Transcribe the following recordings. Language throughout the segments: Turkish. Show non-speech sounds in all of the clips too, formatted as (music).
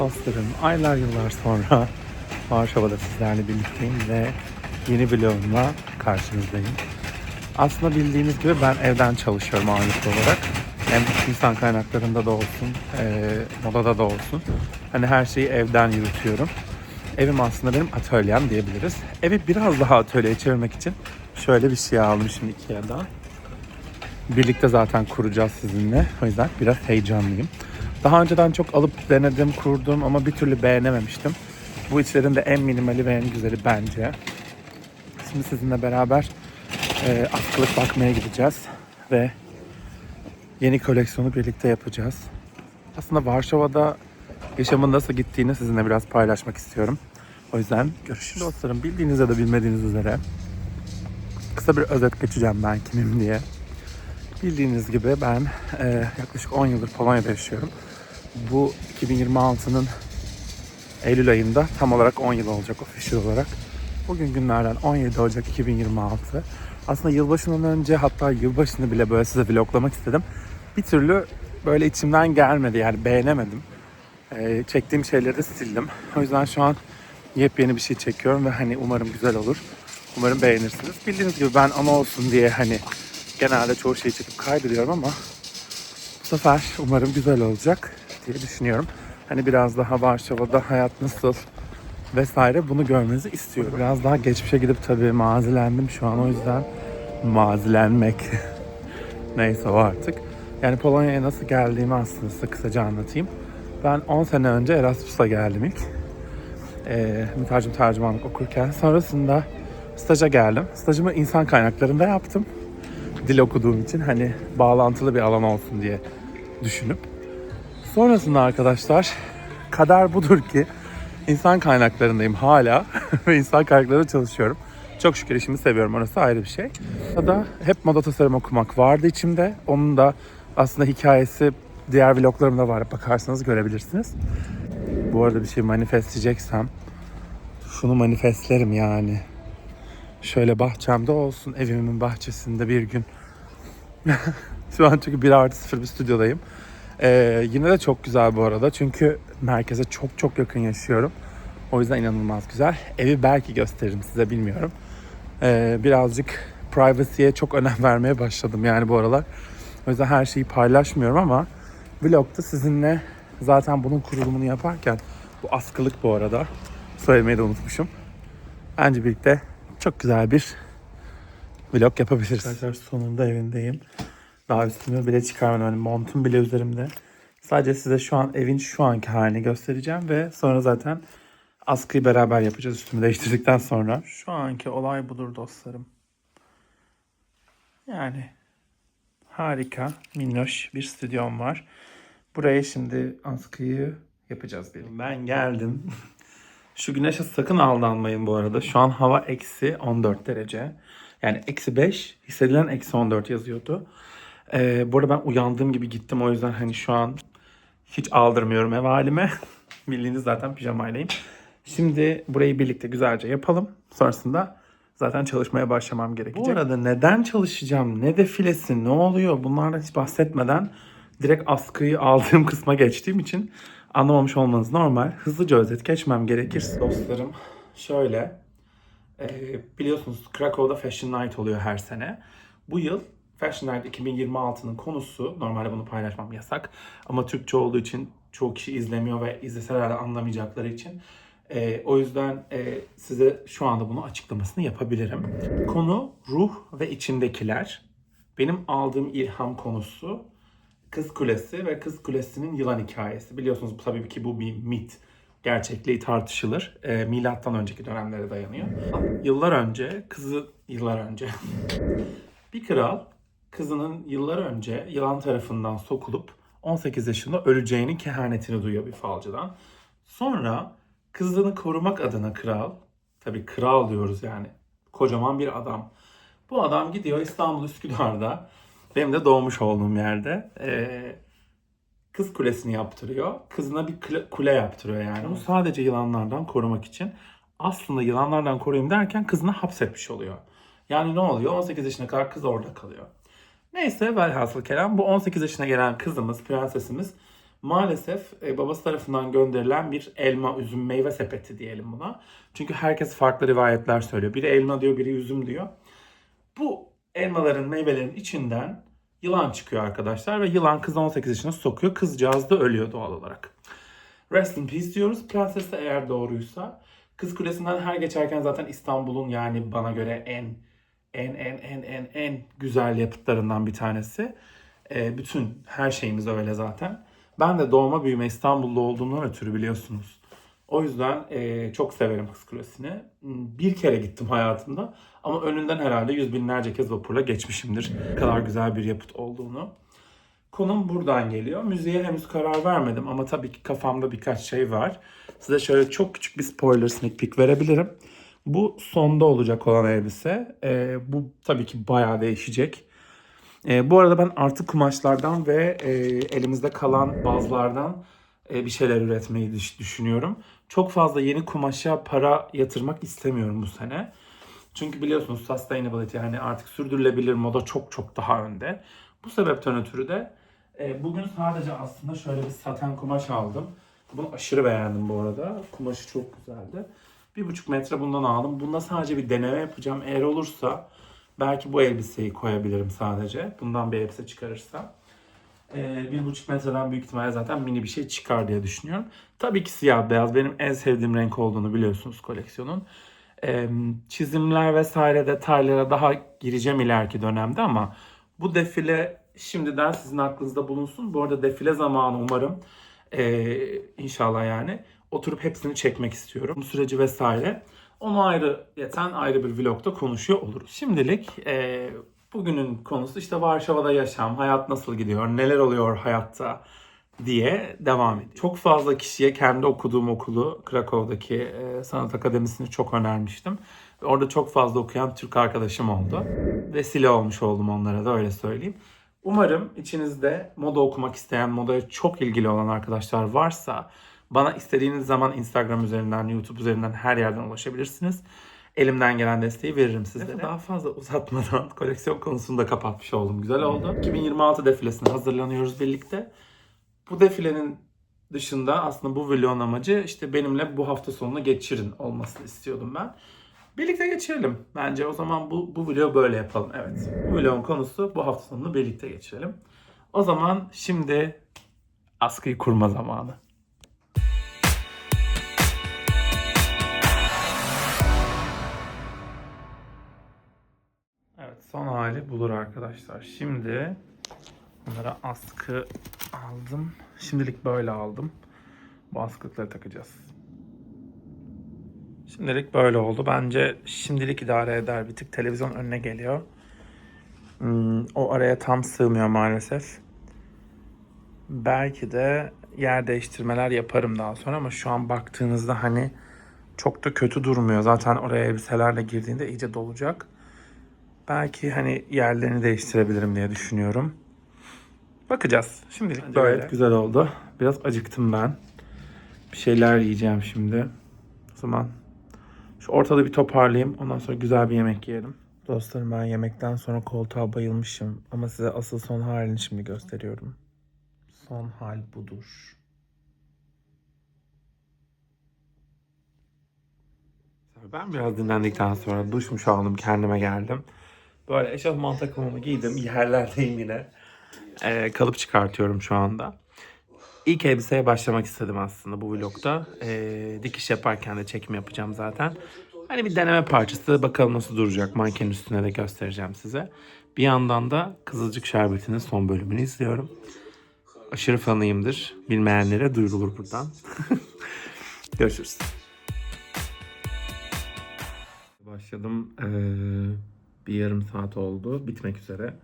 Dostlarım, aylar yıllar sonra Varşova'da sizlerle birlikteyim ve yeni vlogumla karşınızdayım. Aslında bildiğiniz gibi ben evden çalışıyorum ağırlıklı olarak. Hem insan kaynaklarında da olsun, eee, modada da olsun. Hani her şeyi evden yürütüyorum. Evim aslında benim atölyem diyebiliriz. Evi biraz daha atölyeye çevirmek için şöyle bir şey almışım Ikea'dan. Birlikte zaten kuracağız sizinle. O yüzden biraz heyecanlıyım. Daha önceden çok alıp denedim, kurdum ama bir türlü beğenememiştim. Bu içlerin de en minimali ve en güzeli bence. Şimdi sizinle beraber e, askılık bakmaya gideceğiz ve yeni koleksiyonu birlikte yapacağız. Aslında Varşova'da yaşamın nasıl gittiğini sizinle biraz paylaşmak istiyorum. O yüzden görüşürüz. Dostlarım bildiğiniz ya da bilmediğiniz üzere kısa bir özet geçeceğim ben kimim diye. Bildiğiniz gibi ben e, yaklaşık 10 yıldır Polonya'da yaşıyorum. Bu 2026'nın Eylül ayında tam olarak 10 yıl olacak official olarak. Bugün günlerden 17 Ocak 2026. Aslında yılbaşından önce hatta yılbaşını bile böyle size vloglamak istedim. Bir türlü böyle içimden gelmedi yani beğenemedim. E, çektiğim şeyleri de sildim. O yüzden şu an yepyeni bir şey çekiyorum ve hani umarım güzel olur. Umarım beğenirsiniz. Bildiğiniz gibi ben ana olsun diye hani genelde çoğu şeyi çekip kaydediyorum ama bu sefer umarım güzel olacak diye düşünüyorum. Hani biraz daha Varşova'da hayat nasıl vesaire bunu görmenizi istiyorum. Biraz daha geçmişe gidip tabii mazilendim şu an o yüzden mazilenmek (laughs) neyse o artık. Yani Polonya'ya nasıl geldiğimi aslında size kısaca anlatayım. Ben 10 sene önce Erasmus'a geldim ilk. Ee, mütercim tercümanlık okurken. Sonrasında staja geldim. Stajımı insan kaynaklarında yaptım dil okuduğum için hani bağlantılı bir alan olsun diye düşünüp sonrasında arkadaşlar kader budur ki insan kaynaklarındayım hala (laughs) ve insan kaynaklarında çalışıyorum. Çok şükür işimi seviyorum orası ayrı bir şey. Ya da hep moda tasarım okumak vardı içimde. Onun da aslında hikayesi diğer vloglarımda var. Bakarsanız görebilirsiniz. Bu arada bir şey manifestleyeceksem şunu manifestlerim yani. Şöyle bahçemde olsun, evimin bahçesinde bir gün. (laughs) Şu an çünkü 1 artı 0 bir stüdyodayım. Ee, yine de çok güzel bu arada çünkü merkeze çok çok yakın yaşıyorum. O yüzden inanılmaz güzel. Evi belki gösteririm size bilmiyorum. Ee, birazcık privacy'ye çok önem (laughs) vermeye başladım yani bu aralar. O yüzden her şeyi paylaşmıyorum ama vlogda sizinle zaten bunun kurulumunu yaparken bu askılık bu arada söylemeyi de unutmuşum. Bence birlikte çok güzel bir vlog yapabiliriz. Arkadaşlar sonunda evindeyim. Daha üstümü bile çıkarmadım. Hani montum bile üzerimde. Sadece size şu an evin şu anki halini göstereceğim ve sonra zaten askıyı beraber yapacağız üstümü değiştirdikten sonra. Şu anki olay budur dostlarım. Yani harika, minnoş bir stüdyom var. Buraya şimdi askıyı yapacağız benim. Ben geldim. Şu güneşe sakın aldanmayın bu arada. Şu an hava eksi 14 derece. Yani eksi 5 hissedilen eksi 14 yazıyordu. Ee, bu arada ben uyandığım gibi gittim. O yüzden hani şu an hiç aldırmıyorum ev halime. (laughs) Bildiğiniz zaten pijamayleyim. Şimdi burayı birlikte güzelce yapalım. Sonrasında zaten çalışmaya başlamam gerekecek. Bu arada neden çalışacağım, ne defilesi, ne oluyor bunlardan hiç bahsetmeden direkt askıyı aldığım (laughs) kısma geçtiğim için anlamamış olmanız normal. Hızlıca özet geçmem gerekirse dostlarım şöyle e, biliyorsunuz Krakow'da Fashion Night oluyor her sene. Bu yıl Fashion Night 2026'nın konusu normalde bunu paylaşmam yasak ama Türkçe olduğu için çoğu kişi izlemiyor ve izleseler de anlamayacakları için e, o yüzden e, size şu anda bunu açıklamasını yapabilirim. Konu ruh ve içindekiler. Benim aldığım ilham konusu Kız Kulesi ve Kız Kulesi'nin yılan hikayesi. Biliyorsunuz tabii ki bu bir mit. Gerçekliği tartışılır. E, milattan önceki dönemlere dayanıyor. Yıllar önce, kızı yıllar önce (laughs) bir kral kızının yıllar önce yılan tarafından sokulup 18 yaşında öleceğinin kehanetini duyuyor bir falcıdan. Sonra kızını korumak adına kral, tabii kral diyoruz yani kocaman bir adam. Bu adam gidiyor İstanbul Üsküdar'da benim de doğmuş olduğum yerde eee, kız kulesini yaptırıyor. Kızına bir kule, yaptırıyor yani. Bunu sadece yılanlardan korumak için. Aslında yılanlardan koruyayım derken kızını hapsetmiş oluyor. Yani ne oluyor? 18 yaşına kadar kız orada kalıyor. Neyse velhasıl kelam bu 18 yaşına gelen kızımız, prensesimiz Maalesef e, babası tarafından gönderilen bir elma, üzüm, meyve sepeti diyelim buna. Çünkü herkes farklı rivayetler söylüyor. Biri elma diyor, biri üzüm diyor. Bu elmaların, meyvelerin içinden yılan çıkıyor arkadaşlar ve yılan kız 18 yaşına sokuyor. Kızcağız da ölüyor doğal olarak. Rest in peace diyoruz. Prenses de eğer doğruysa. Kız Kulesi'nden her geçerken zaten İstanbul'un yani bana göre en en en en en en güzel yapıtlarından bir tanesi. Ee, bütün her şeyimiz öyle zaten. Ben de doğma büyüme İstanbullu olduğumdan ötürü biliyorsunuz. O yüzden e, çok severim Kız Kulesi'ni. Bir kere gittim hayatımda ama önünden herhalde yüz binlerce kez vapurla geçmişimdir. Ne kadar güzel bir yapıt olduğunu. Konum buradan geliyor. Müziğe henüz karar vermedim ama tabii ki kafamda birkaç şey var. Size şöyle çok küçük bir spoiler sneak peek verebilirim. Bu sonda olacak olan elbise. Ee, bu tabii ki bayağı değişecek. Ee, bu arada ben artık kumaşlardan ve e, elimizde kalan bazlardan e, bir şeyler üretmeyi düş- düşünüyorum. Çok fazla yeni kumaşa para yatırmak istemiyorum bu sene. Çünkü biliyorsunuz sustainability yani artık sürdürülebilir moda çok çok daha önde. Bu sebepten ötürü de e, bugün sadece aslında şöyle bir saten kumaş aldım. Bunu aşırı beğendim bu arada. Kumaşı çok güzeldi. Bir buçuk metre bundan aldım. Bunda sadece bir deneme yapacağım. Eğer olursa belki bu elbiseyi koyabilirim sadece. Bundan bir elbise çıkarırsam. Ee, bir buçuk metreden büyük ihtimalle zaten mini bir şey çıkar diye düşünüyorum. Tabii ki siyah beyaz benim en sevdiğim renk olduğunu biliyorsunuz koleksiyonun. Ee, çizimler vesaire detaylara daha gireceğim ileriki dönemde ama bu defile şimdiden sizin aklınızda bulunsun. Bu arada defile zamanı umarım ee, inşallah yani oturup hepsini çekmek istiyorum. Bu süreci vesaire. Onu ayrı yeten ayrı bir vlogda konuşuyor oluruz. Şimdilik ee, bugünün konusu işte Varşova'da yaşam, hayat nasıl gidiyor, neler oluyor hayatta diye devam ediyor. Çok fazla kişiye kendi okuduğum okulu Krakow'daki e, sanat akademisini çok önermiştim. Orada çok fazla okuyan Türk arkadaşım oldu. Vesile olmuş oldum onlara da öyle söyleyeyim. Umarım içinizde moda okumak isteyen, modaya çok ilgili olan arkadaşlar varsa bana istediğiniz zaman Instagram üzerinden, YouTube üzerinden her yerden ulaşabilirsiniz. Elimden gelen desteği veririm sizlere. Daha fazla uzatmadan (laughs) koleksiyon konusunu da kapatmış oldum. Güzel oldu. 2026 defilesine hazırlanıyoruz birlikte. Bu defilenin dışında aslında bu vlogun amacı işte benimle bu hafta sonunu geçirin olmasını istiyordum ben. Birlikte geçirelim. Bence o zaman bu, bu vlogu böyle yapalım. Evet. Bu vlogun konusu bu hafta sonunu birlikte geçirelim. O zaman şimdi askıyı kurma zamanı. Hali bulur arkadaşlar. Şimdi bunlara askı aldım. Şimdilik böyle aldım. Bu askılıkları takacağız. Şimdilik böyle oldu. Bence şimdilik idare eder. Bir tık televizyon önüne geliyor. Hmm, o araya tam sığmıyor maalesef. Belki de yer değiştirmeler yaparım daha sonra ama şu an baktığınızda hani çok da kötü durmuyor. Zaten oraya elbiselerle girdiğinde iyice dolacak. Belki hani yerlerini değiştirebilirim diye düşünüyorum. Bakacağız. Şimdilik böyle. güzel oldu. Biraz acıktım ben. Bir şeyler yiyeceğim şimdi. O zaman şu ortada bir toparlayayım. Ondan sonra güzel bir yemek yiyelim. Dostlarım ben yemekten sonra koltuğa bayılmışım. Ama size asıl son halini şimdi gösteriyorum. Son hal budur. Ben biraz dinlendikten sonra duşmuş aldım kendime geldim. Böyle eşofman takımımı giydim. Yerlerdeyim yine. Ee, kalıp çıkartıyorum şu anda. İlk elbiseye başlamak istedim aslında bu vlogda. Ee, dikiş yaparken de çekim yapacağım zaten. Hani bir deneme parçası bakalım nasıl duracak. Mankenin üstüne de göstereceğim size. Bir yandan da Kızılcık Şerbeti'nin son bölümünü izliyorum. Aşırı fanıyımdır. Bilmeyenlere duyurulur buradan. (laughs) Görüşürüz. Başladım. Ee, bir yarım saat oldu. Bitmek üzere.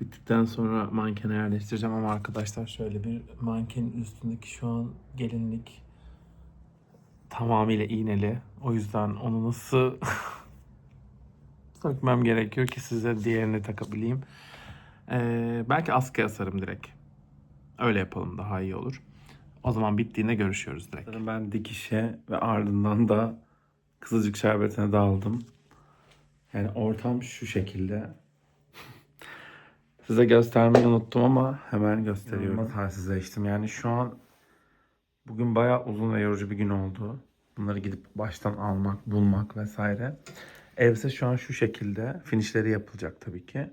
Bittikten sonra mankene yerleştireceğim ama arkadaşlar şöyle bir mankenin üstündeki şu an gelinlik tamamıyla iğneli. O yüzden onu nasıl (laughs) sökmem gerekiyor ki size diğerini takabileyim. Ee, belki askıya asarım direkt. Öyle yapalım daha iyi olur. O zaman bittiğinde görüşüyoruz direkt. Ben dikişe ve ardından da Kızılcık şerbetine daldım. Yani ortam şu şekilde. Size göstermeyi unuttum ama hemen gösteriyorum. Halsizleştim. Yani şu an bugün bayağı uzun ve yorucu bir gün oldu. Bunları gidip baştan almak, bulmak vesaire. Elbise şu an şu şekilde. Finişleri yapılacak tabii ki.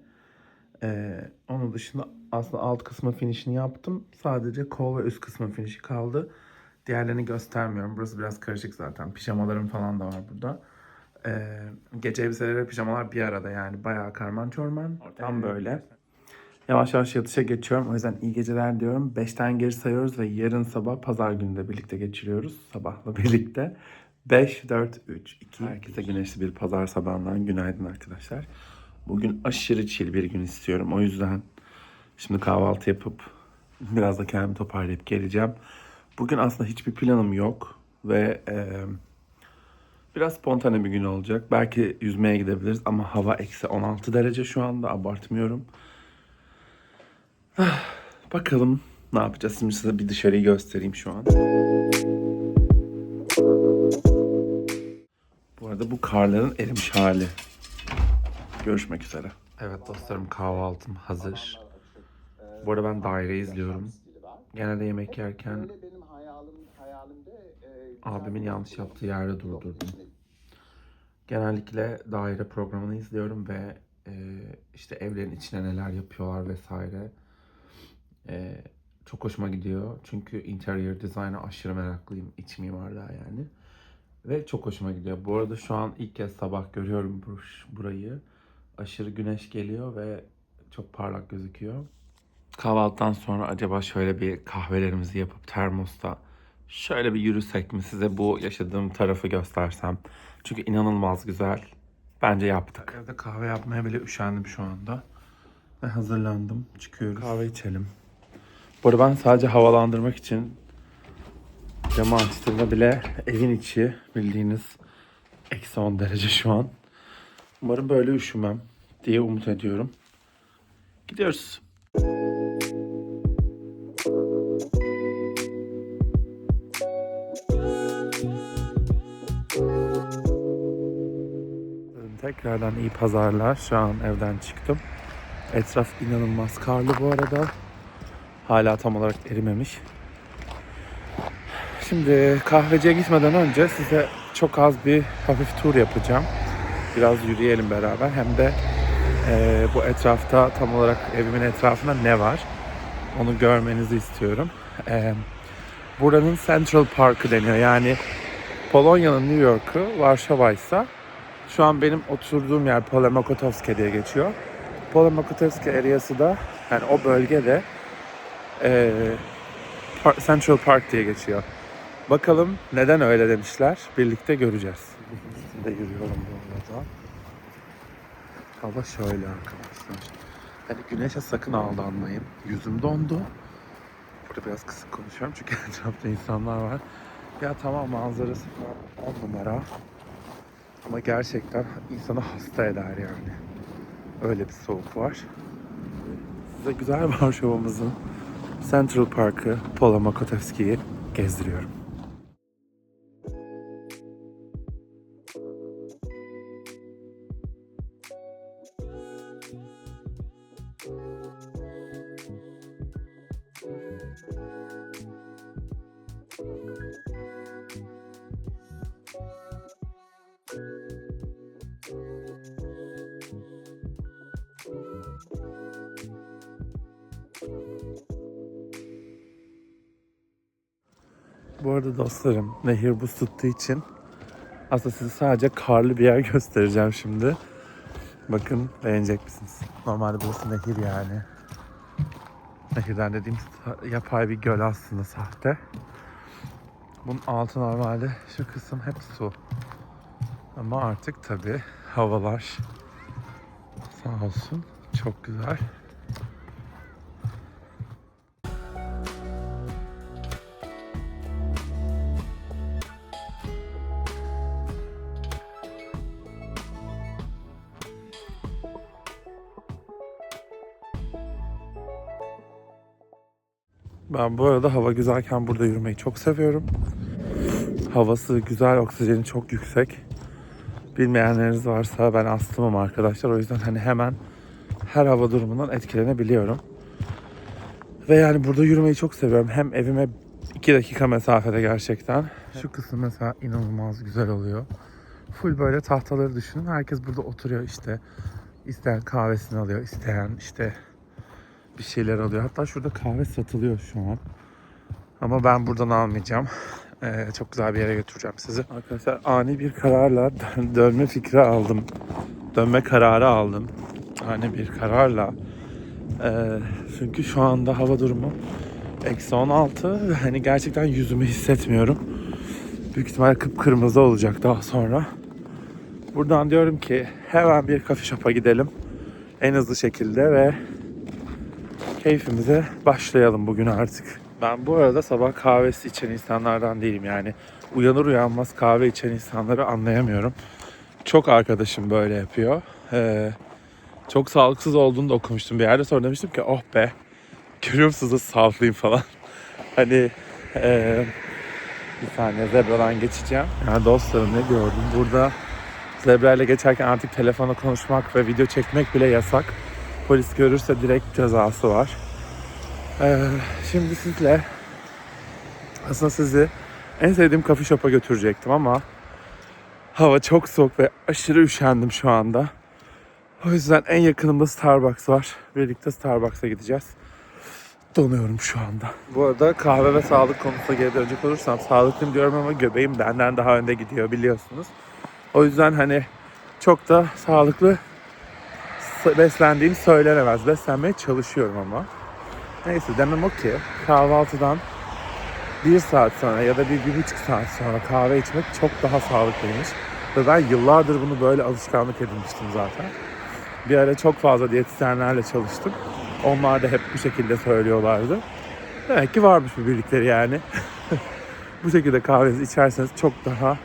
Ee, onun dışında aslında alt kısmı finişini yaptım. Sadece kol ve üst kısmı finişi kaldı. Diğerlerini göstermiyorum. Burası biraz karışık zaten. Pijamalarım falan da var burada. Ee, gece elbiseleri ve pijamalar bir arada yani. Bayağı karman çorman. Tam böyle. Yavaş yavaş yatışa geçiyorum. O yüzden iyi geceler diyorum. 5'ten geri sayıyoruz ve yarın sabah pazar günü de birlikte geçiriyoruz. Sabahla (laughs) birlikte. 5, 4, 3, 2. Herkese güneşli bir pazar sabahından günaydın arkadaşlar. Bugün aşırı chill bir gün istiyorum. O yüzden şimdi kahvaltı yapıp biraz da kendimi toparlayıp geleceğim. Bugün aslında hiçbir planım yok ve eee Biraz spontane bir gün olacak. Belki yüzmeye gidebiliriz ama hava eksi 16 derece şu anda abartmıyorum. Ah, Bakalım ne yapacağız. Şimdi size bir dışarıyı göstereyim şu an. Bu arada bu karların erimiş hali. Görüşmek üzere. Evet dostlarım kahvaltım hazır. Bu arada ben daire izliyorum. Genelde yemek yerken benim hayalim hayalimde e, abimin yanlış yaptığı yerde durdurdum. Genellikle daire programını izliyorum ve e, işte evlerin içine neler yapıyorlar vesaire. E, çok hoşuma gidiyor. Çünkü interior design'a aşırı meraklıyım. İç mimarlığa yani. Ve çok hoşuma gidiyor. Bu arada şu an ilk kez sabah görüyorum bur- burayı. Aşırı güneş geliyor ve çok parlak gözüküyor. Kahvaltıdan sonra acaba şöyle bir kahvelerimizi yapıp termosta şöyle bir yürüsek mi size bu yaşadığım tarafı göstersem. Çünkü inanılmaz güzel. Bence yaptık. Evde kahve yapmaya bile üşendim şu anda. Ve hazırlandım. Çıkıyoruz. Kahve içelim. Bu arada ben sadece havalandırmak için camı açtığımda bile evin içi bildiğiniz eksi 10 derece şu an. Umarım böyle üşümem diye umut ediyorum. Gidiyoruz. Tekrardan iyi pazarlar. Şu an evden çıktım. Etraf inanılmaz karlı bu arada. Hala tam olarak erimemiş. Şimdi kahveciye gitmeden önce size çok az bir hafif tur yapacağım. Biraz yürüyelim beraber. Hem de eee, bu etrafta tam olarak evimin etrafında ne var onu görmenizi istiyorum. Eee, buranın Central Park'ı deniyor. Yani Polonya'nın New York'u, Varşova ise şu an benim oturduğum yer Polemokotowskie diye geçiyor. Polemokotowskie areası da yani o bölgede eee, Par- Central Park diye geçiyor. Bakalım neden öyle demişler. Birlikte göreceğiz. Üstünde yürüyorum bu arada. Hava şöyle arkadaşlar. Yani güneşe sakın aldanmayın. Yüzüm dondu. Burada biraz kısık konuşuyorum çünkü (laughs) etrafta insanlar var. Ya tamam manzarası falan on numara. Ama gerçekten insanı hasta eder yani. Öyle bir soğuk var. Size güzel Varşova'mızın (laughs) Central Park'ı, Pola Makotevski'yi gezdiriyorum. Dostlarım, nehir buz tuttuğu için aslında size sadece karlı bir yer (laughs) göstereceğim şimdi. Bakın beğenecek misiniz? Normalde burası nehir yani. Nehirden dediğim yapay bir göl aslında sahte. Bunun altı normalde şu kısım hep su. Ama artık tabi havalar sağ olsun çok güzel. Ben bu arada hava güzelken burada yürümeyi çok seviyorum. Havası güzel, oksijeni çok yüksek. Bilmeyenleriniz varsa ben astımım arkadaşlar. O yüzden hani hemen her hava durumundan etkilenebiliyorum. Ve yani burada yürümeyi çok seviyorum. Hem evime 2 dakika mesafede gerçekten. Şu kısım mesela inanılmaz güzel oluyor. Full böyle tahtaları düşünün. Herkes burada oturuyor işte. İsteyen kahvesini alıyor, isteyen işte bir şeyler alıyor. Hatta şurada kahve satılıyor şu an. Ama ben buradan almayacağım. Ee, çok güzel bir yere götüreceğim sizi. Arkadaşlar ani bir kararla dön- dönme fikri aldım. Dönme kararı aldım. Ani bir kararla. Ee, çünkü şu anda hava durumu eksi 16 ve hani gerçekten yüzümü hissetmiyorum. Büyük ihtimal kıpkırmızı olacak daha sonra. Buradan diyorum ki hemen bir coffee shop'a gidelim. En hızlı şekilde ve keyfimize başlayalım bugün artık. Ben bu arada sabah kahvesi içen insanlardan değilim yani. Uyanır uyanmaz kahve içen insanları anlayamıyorum. Çok arkadaşım böyle yapıyor. Ee, çok sağlıksız olduğunu da okumuştum bir yerde. Sonra demiştim ki oh be görüyor musunuz nasıl sağlıklıyım falan. (laughs) hani ee, bir saniye zebradan geçeceğim. Yani dostlarım ne gördüm burada zebra ile geçerken artık telefonla konuşmak ve video çekmek bile yasak. Polis görürse direkt cezası var. Ee, şimdi sizle aslında sizi en sevdiğim coffee shop'a götürecektim ama hava çok soğuk ve aşırı üşendim şu anda. O yüzden en yakınımda Starbucks var. Birlikte Starbucks'a gideceğiz. Donuyorum şu anda. Bu arada kahve ve sağlık konusuna geri dönecek olursam sağlıklıyım diyorum ama göbeğim benden daha önde gidiyor biliyorsunuz. O yüzden hani çok da sağlıklı beslendiğim söylenemez. Beslenmeye çalışıyorum ama. Neyse demem o ki kahvaltıdan bir saat sonra ya da bir, bir buçuk saat sonra kahve içmek çok daha sağlıklıymış. Ve ben yıllardır bunu böyle alışkanlık edinmiştim zaten. Bir ara çok fazla diyetisyenlerle çalıştım. Onlar da hep bu şekilde söylüyorlardı. Demek ki varmış bir bildikleri yani. (laughs) bu şekilde kahvenizi içerseniz çok daha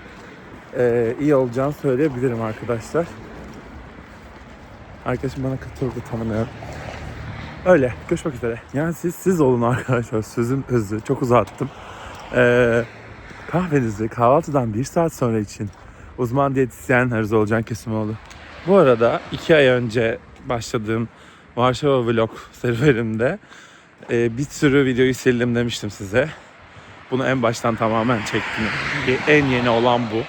e, iyi olacağını söyleyebilirim arkadaşlar. Arkadaşım bana katıldı tanımıyorum. Öyle. Görüşmek üzere. Yani siz siz olun arkadaşlar. Sözün özü. Çok uzattım. Ee, kahvenizi kahvaltıdan bir saat sonra için uzman diyetisyen Arzu Olcan Kesimoğlu. Bu arada iki ay önce başladığım Varşova vlog serüvenimde e, bir sürü videoyu sildim demiştim size. Bunu en baştan tamamen çektim. En yeni olan bu.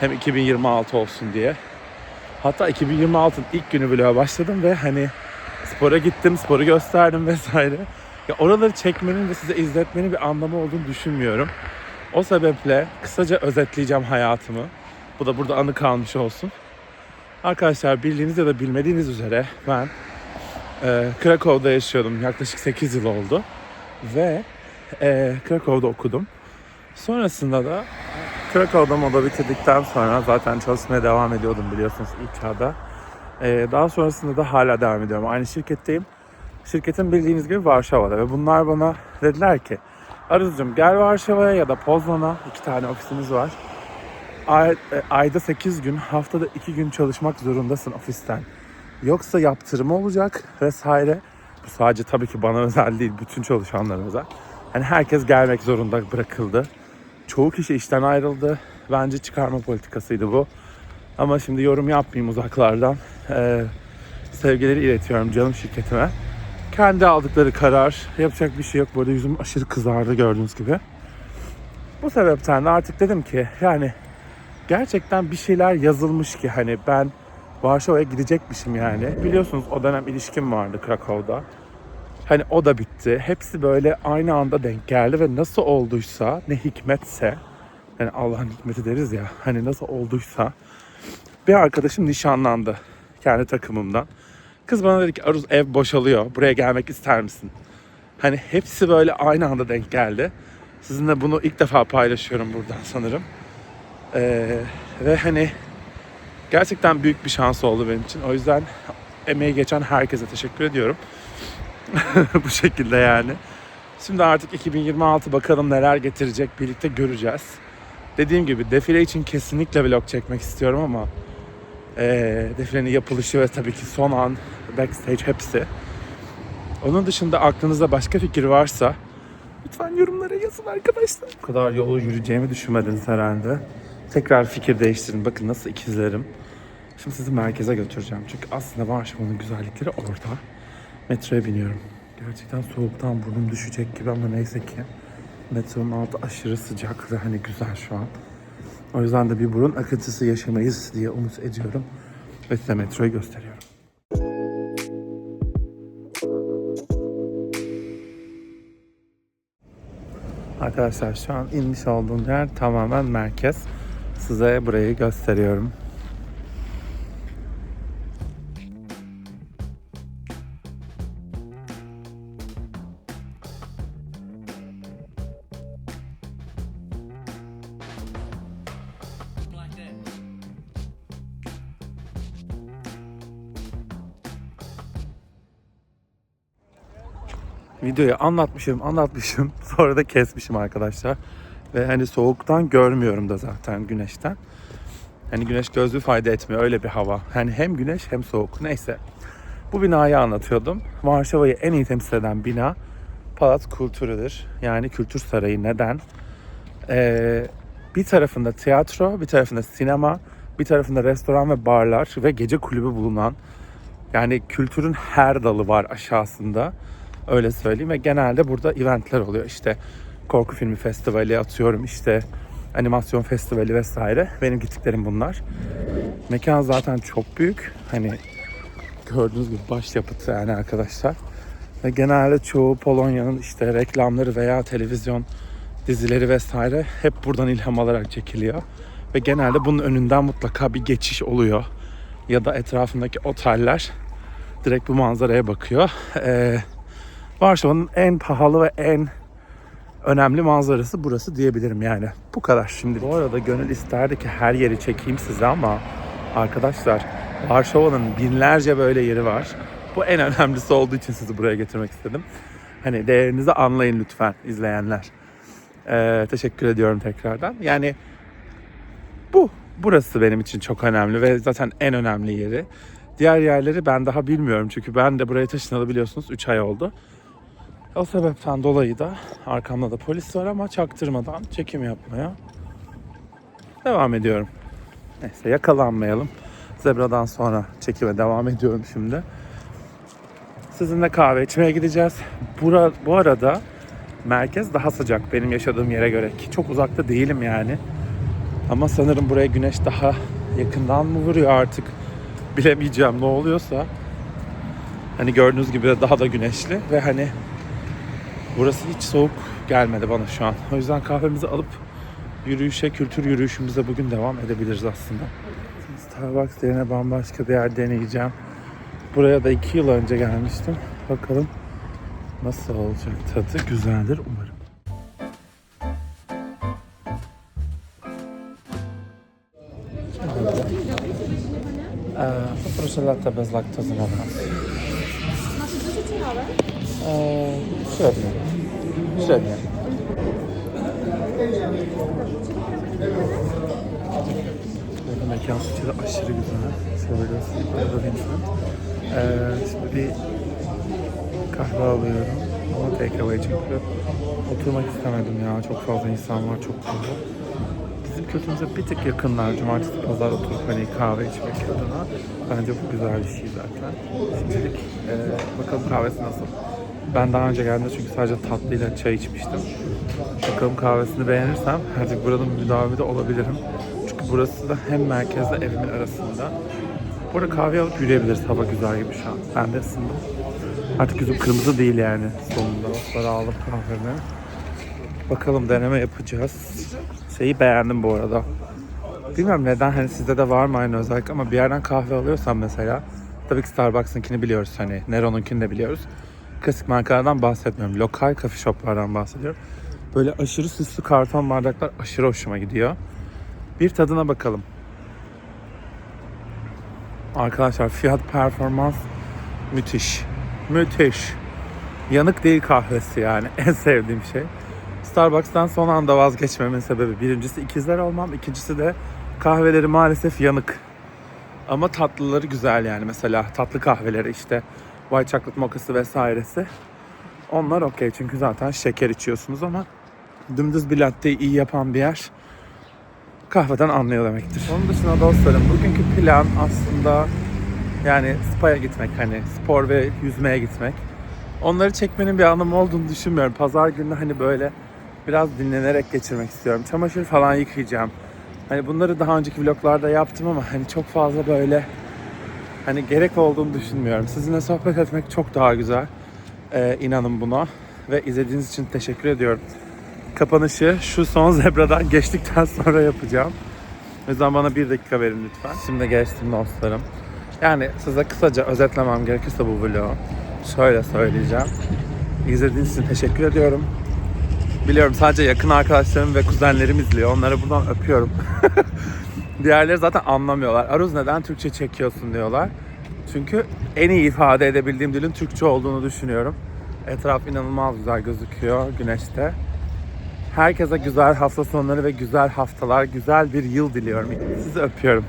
Hem 2026 olsun diye. Hatta 2026'ın ilk günü vloga başladım ve hani spora gittim, sporu gösterdim (laughs) vesaire. Ya oraları çekmenin ve size izletmenin bir anlamı olduğunu düşünmüyorum. O sebeple kısaca özetleyeceğim hayatımı. Bu da burada anı kalmış olsun. Arkadaşlar bildiğiniz ya da bilmediğiniz üzere ben e, Krakow'da yaşıyordum. Yaklaşık 8 yıl oldu. Ve e, Krakow'da okudum. Sonrasında da Krakow'da moda bitirdikten sonra zaten çalışmaya devam ediyordum biliyorsunuz ilk çağda. Ee, daha sonrasında da hala devam ediyorum. Aynı şirketteyim. Şirketin bildiğiniz gibi Varşova'da ve bunlar bana dediler ki Arızcığım gel Varşova'ya ya da Poznan'a iki tane ofisimiz var. Ay, e, ayda 8 gün, haftada 2 gün çalışmak zorundasın ofisten. Yoksa yaptırımı olacak vesaire. Bu sadece tabii ki bana özel değil, bütün çalışanlara özel. Yani herkes gelmek zorunda bırakıldı. Çoğu kişi işten ayrıldı. Bence çıkarma politikasıydı bu. Ama şimdi yorum yapmayayım uzaklardan. Ee, sevgileri iletiyorum canım şirketime. Kendi aldıkları karar. Yapacak bir şey yok. Bu arada yüzüm aşırı kızardı gördüğünüz gibi. Bu sebepten de artık dedim ki yani gerçekten bir şeyler yazılmış ki hani ben Varşova'ya gidecekmişim yani. Biliyorsunuz o dönem ilişkim vardı Krakow'da. Hani o da bitti. Hepsi böyle aynı anda denk geldi ve nasıl olduysa ne hikmetse yani Allah'ın hikmeti deriz ya hani nasıl olduysa bir arkadaşım nişanlandı kendi takımımdan. Kız bana dedi ki Aruz ev boşalıyor. Buraya gelmek ister misin? Hani hepsi böyle aynı anda denk geldi. Sizinle bunu ilk defa paylaşıyorum buradan sanırım. Ee, ve hani gerçekten büyük bir şans oldu benim için. O yüzden emeği geçen herkese teşekkür ediyorum. (laughs) Bu şekilde yani. Şimdi artık 2026 bakalım neler getirecek birlikte göreceğiz. Dediğim gibi defile için kesinlikle vlog çekmek istiyorum ama eee defilenin yapılışı ve tabii ki son an, backstage hepsi. Onun dışında aklınızda başka fikir varsa lütfen yorumlara yazın arkadaşlar. Bu kadar yolu yürüyeceğimi düşünmediniz herhalde. Tekrar fikir değiştirin. Bakın nasıl ikizlerim. Şimdi sizi merkeze götüreceğim. Çünkü aslında Varşova'nın güzellikleri orada. Metroya biniyorum. Gerçekten soğuktan burnum düşecek gibi ama neyse ki metronun altı aşırı sıcak ve hani güzel şu an. O yüzden de bir burun akıntısı yaşamayız diye umut ediyorum. Ve size metroyu gösteriyorum. Arkadaşlar şu an inmiş olduğum yer tamamen merkez. Size burayı gösteriyorum. Videoyu anlatmışım, anlatmışım. (laughs) Sonra da kesmişim arkadaşlar. Ve hani soğuktan görmüyorum da zaten güneşten. Hani güneş gözlüğü fayda etmiyor öyle bir hava. Hani hem güneş hem soğuk. Neyse. Bu binayı anlatıyordum. Varşova'yı en iyi temsil eden bina Palat Kulturu'dur. Yani Kültür Sarayı. Neden? Ee, bir tarafında tiyatro, bir tarafında sinema, bir tarafında restoran ve barlar ve gece kulübü bulunan yani kültürün her dalı var aşağısında. Öyle söyleyeyim ve genelde burada eventler oluyor. İşte korku filmi festivali atıyorum işte animasyon festivali vesaire. Benim gittiklerim bunlar. Mekan zaten çok büyük. Hani gördüğünüz gibi başyapıtı yani arkadaşlar. Ve genelde çoğu Polonya'nın işte reklamları veya televizyon dizileri vesaire hep buradan ilham alarak çekiliyor. Ve genelde bunun önünden mutlaka bir geçiş oluyor. Ya da etrafındaki oteller direkt bu manzaraya bakıyor. Ee, Varşova'nın en pahalı ve en önemli manzarası burası diyebilirim yani. Bu kadar şimdi. Bu arada gönül isterdi ki her yeri çekeyim size ama arkadaşlar Varşova'nın binlerce böyle yeri var. Bu en önemlisi olduğu için sizi buraya getirmek istedim. Hani değerinizi anlayın lütfen izleyenler. Ee, teşekkür ediyorum tekrardan. Yani bu. Burası benim için çok önemli ve zaten en önemli yeri. Diğer yerleri ben daha bilmiyorum çünkü ben de buraya taşınalı biliyorsunuz 3 ay oldu. O sebepten dolayı da arkamda da polis var ama çaktırmadan çekim yapmaya devam ediyorum. Neyse yakalanmayalım. Zebradan sonra çekime devam ediyorum şimdi. Sizinle kahve içmeye gideceğiz. Bura, bu arada merkez daha sıcak benim yaşadığım yere göre ki çok uzakta değilim yani. Ama sanırım buraya güneş daha yakından mı vuruyor artık bilemeyeceğim ne oluyorsa. Hani gördüğünüz gibi daha da güneşli ve hani burası hiç soğuk gelmedi bana şu an. O yüzden kahvemizi alıp yürüyüşe, kültür yürüyüşümüze bugün devam edebiliriz aslında. Starbucks yerine bambaşka bir yer deneyeceğim. Buraya da iki yıl önce gelmiştim. Bakalım nasıl olacak tadı. Güzeldir umarım. Poproszę latte bez laktozy na nas. Średnie. Burada mekan sıçradı aşırı güzel. Şöyle göstereyim. Ee, şimdi bir kahve alıyorum. Ama take away çünkü oturmak istemedim ya. Çok fazla insan var, çok fazla. Bizim kültürümüze bir tık yakınlar. Cumartesi, pazar oturup hani kahve içmek adına. Bence bu güzel bir şey zaten. Şimdilik e, bakalım kahvesi nasıl. Ben daha önce geldiğimde çünkü sadece tatlıyla çay içmiştim. Bakalım kahvesini beğenirsem artık buranın müdavimi de olabilirim. Çünkü burası da hem merkezle evimin arasında. Burada kahve alıp yürüyebiliriz hava güzel gibi şu an. Ben de ısındım. Artık yüzüm kırmızı değil yani sonunda. Sonra aldım kahvemi. Bakalım deneme yapacağız. Şeyi beğendim bu arada. Bilmiyorum neden hani sizde de var mı aynı özellik ama bir yerden kahve alıyorsam mesela tabii ki Starbucks'ınkini biliyoruz hani Nero'nunkini de biliyoruz. Klasik markalardan bahsetmiyorum. Lokal coffee shoplardan bahsediyorum. Böyle aşırı süslü karton bardaklar aşırı hoşuma gidiyor. Bir tadına bakalım. Arkadaşlar fiyat performans müthiş. Müthiş. Yanık değil kahvesi yani (laughs) en sevdiğim şey. Starbucks'tan son anda vazgeçmemin sebebi birincisi ikizler olmam, ikincisi de kahveleri maalesef yanık. Ama tatlıları güzel yani mesela tatlı kahveleri işte white chocolate mochası vesairesi. Onlar okey çünkü zaten şeker içiyorsunuz ama dümdüz bir latteyi iyi yapan bir yer kahveden anlıyor demektir. Onun dışında dostlarım bugünkü plan aslında yani spa'ya gitmek hani spor ve yüzmeye gitmek. Onları çekmenin bir anlamı olduğunu düşünmüyorum. Pazar günü hani böyle biraz dinlenerek geçirmek istiyorum. Çamaşır falan yıkayacağım. Hani bunları daha önceki vloglarda yaptım ama hani çok fazla böyle hani gerek olduğunu düşünmüyorum. Sizinle sohbet etmek çok daha güzel. Ee, inanın buna. Ve izlediğiniz için teşekkür ediyorum. Kapanışı şu son (laughs) zebradan geçtikten sonra yapacağım. O yüzden bana bir dakika verin lütfen. Şimdi geçtim dostlarım. Yani size kısaca özetlemem gerekirse bu vlogu şöyle söyleyeceğim. İzlediğiniz için teşekkür ediyorum. Biliyorum sadece yakın arkadaşlarım ve kuzenlerim izliyor. Onları buradan öpüyorum. (laughs) Diğerleri zaten anlamıyorlar. Aruz neden Türkçe çekiyorsun diyorlar. Çünkü en iyi ifade edebildiğim dilin Türkçe olduğunu düşünüyorum. Etraf inanılmaz güzel gözüküyor güneşte. Herkese güzel hafta sonları ve güzel haftalar, güzel bir yıl diliyorum. Sizi öpüyorum.